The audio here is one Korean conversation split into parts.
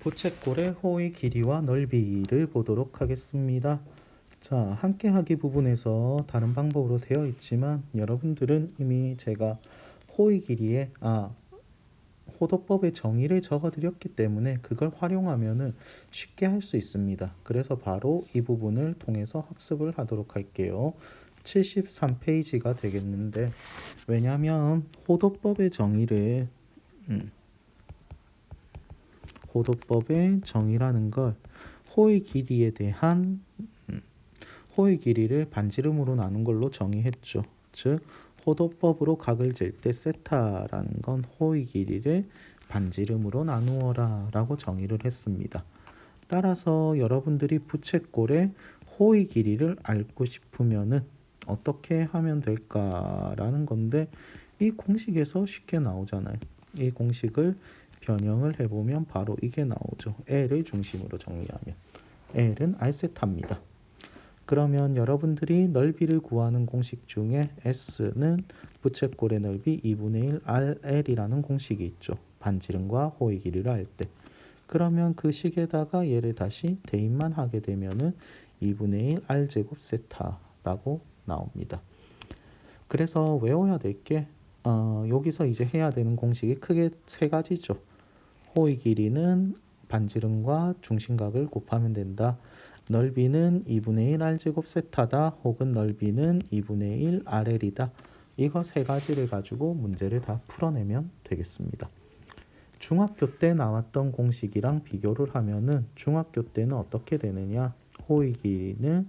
부채꼴의 호의 길이와 넓이를 보도록 하겠습니다. 자, 함께 하기 부분에서 다른 방법으로 되어 있지만 여러분들은 이미 제가 호의 길이에 아 호도법의 정의를 적어 드렸기 때문에 그걸 활용하면은 쉽게 할 수 있습니다. 그래서 바로 이 부분을 통해서 학습을 하도록 할게요. 73페이지가 되겠는데 왜냐하면 호도법의 정의를 음, 호도법의 정의라는 걸 호의 길이에 대한 음, 호의 길이를 반지름으로 나눈 걸로 정의했죠. 즉 호도법으로 각을 잴 때 세타라는 건 호의 길이를 반지름으로 나누어라 라고 정의를 했습니다. 따라서 여러분들이 부채꼴의 호의 길이를 알고 싶으면은 어떻게 하면 될까라는 건데 이 공식에서 쉽게 나오잖아요. 이 공식을 변형을 해보면 바로 이게 나오죠. L을 중심으로 정리하면 L은 R세타입니다. 그러면 여러분들이 넓이를 구하는 공식 중에 S는 부채꼴의 넓이 2분의 1 RL이라는 공식이 있죠. 반지름과 호의 길이를 할 때. 그러면 그 식에다가 얘를 다시 대입만 하게 되면은 2분의 1 R제곱 세타라고 나옵니다. 그래서 외워야 될게 어, 여기서 이제 해야 되는 공식이 크게 세 가지죠. 호의 길이는 반지름과 중심각을 곱하면 된다. 넓이는 2분의 1 R제곱 세타다. 혹은 넓이는 2분의 1 RL이다. 이거 세 가지를 가지고 문제를 다 풀어내면 되겠습니다. 중학교 때 나왔던 공식이랑 비교를 하면은 중학교 때는 어떻게 되느냐? 호의 길이는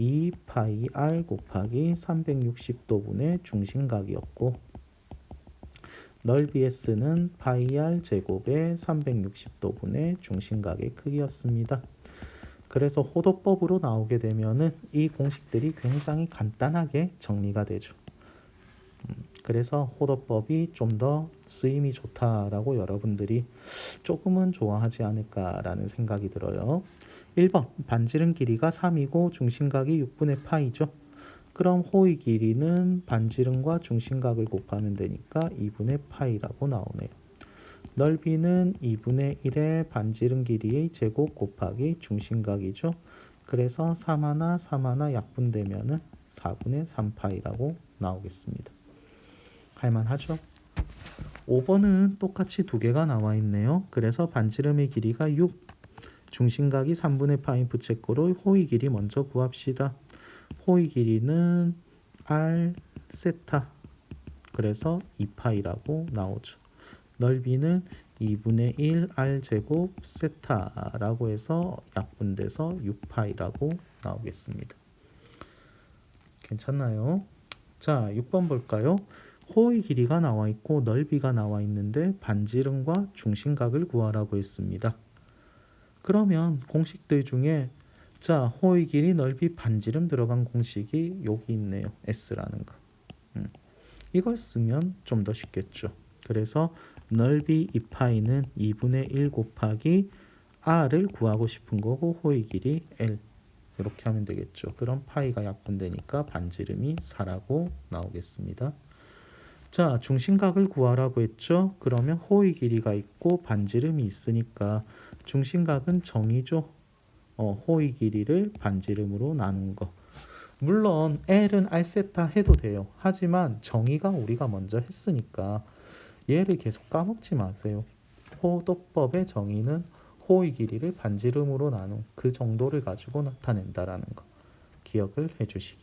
2파이 r 곱하기 360도분의 중심각이었고 넓이 s는 파이 r 제곱의 360도분의 중심각의 크기였습니다. 그래서 호도법으로 나오게 되면은 이 공식들이 굉장히 간단하게 정리가 되죠. 음, 그래서 호도법이 좀 더 쓰임이 좋다라고 여러분들이 조금은 좋아하지 않을까라는 생각이 들어요. 1번 반지름 길이가 3이고 중심각이 6분의 파이죠. 그럼 호의 길이는 반지름과 중심각을 곱하면 되니까 2분의 파이라고 나오네요. 넓이는 2분의 1의 반지름 길이의 제곱 곱하기 중심각이죠. 그래서 3 하나 3 하나 약분되면은 4분의 3파이라고 나오겠습니다. 할만하죠? 5번은 똑같이 두 개가 나와 있네요. 그래서 반지름의 길이가 6, 중심각이 3분의 파인 부채꼴의 호의 길이 먼저 구합시다. 호의 길이는 r 세타 그래서 2파이라고 나오죠. 넓이는 2분의 1 r 제곱 세타라고 해서 약분돼서 6파이라고 나오겠습니다. 괜찮나요? 자, 6번 볼까요? 호의 길이가 나와 있고 넓이가 나와 있는데 반지름과 중심각을 구하라고 했습니다. 그러면 공식들 중에 자 호의 길이 넓이 반지름 들어간 공식이 여기 있네요. S라는 거. 음. 이걸 쓰면 좀 더 쉽겠죠. 그래서 넓이 2파이는 2분의 1 곱하기 R을 구하고 싶은 거고 호의 길이 L 이렇게 하면 되겠죠. 그럼 파이가 약분되니까 반지름이 4라고 나오겠습니다. 자, 중심각을 구하라고 했죠. 그러면 호의 길이가 있고 반지름이 있으니까 중심각은 정의죠. 어, 호의 길이를 반지름으로 나눈 거. 물론 L은 R세타 해도 돼요. 하지만 정의가 우리가 먼저 했으니까 얘를 계속 까먹지 마세요. 호도법의 정의는 호의 길이를 반지름으로 나눈 그 정도를 가지고 나타낸다라는 거. 기억을 해주시기